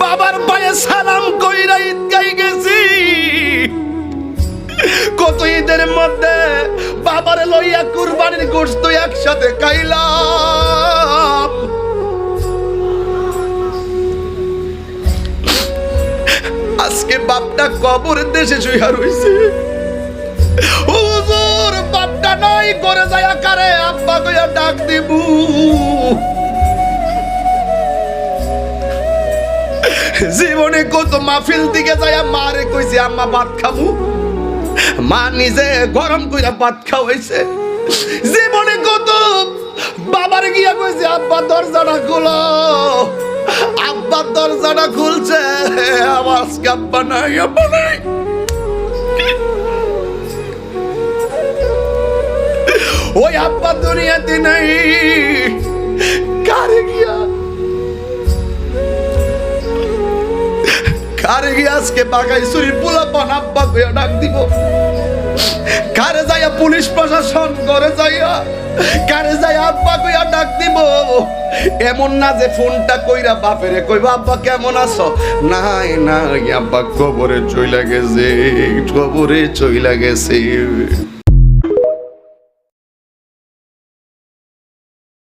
বাবার পায়ে সালাম কইরা ঈদ গাই গেছি। কত ঈদের মধ্যে বাবার লইয়া কুরবানির গোস্ত একসাথে খাইলাম। আজকে বাপটা কবর দেশে শুয়া রইছে। হুজুর, বাপটা নাই করে যায় আকারে আব্বা কইয়া ডাক দিবু। জীবনে কত মাহফিল দিকে যায় মারে কইছে, আম্মা ভাত খাব। মা নিজে গরম কইরা ভাত খাওয়াইছে। জীবনে কত বাবার গিয়া কইছে, আব্বা দরজাটা খুলো। আব্বা দরজাটা খুলছে আমার আজকে আব্বা নাই আব্বা নাই। ওই আব্বা দুনিয়াতে নাই। কারে কারে গিয়ে আজকে বাগাই সুরি পোলা পান কইয়া ডাক দিব। কারে যাইয়া পুলিশ প্রশাসন করে যাইয়া, কারে যাইয়া আব্বা কইয়া ডাক দিব। এমন না যে ফোনটা কইরা বাপেরে কইবা, আব্বা, কেমন আছো? নাই নাই, আব্বা, কবরে চইলা গেছে, কবরে চইলা গেছে।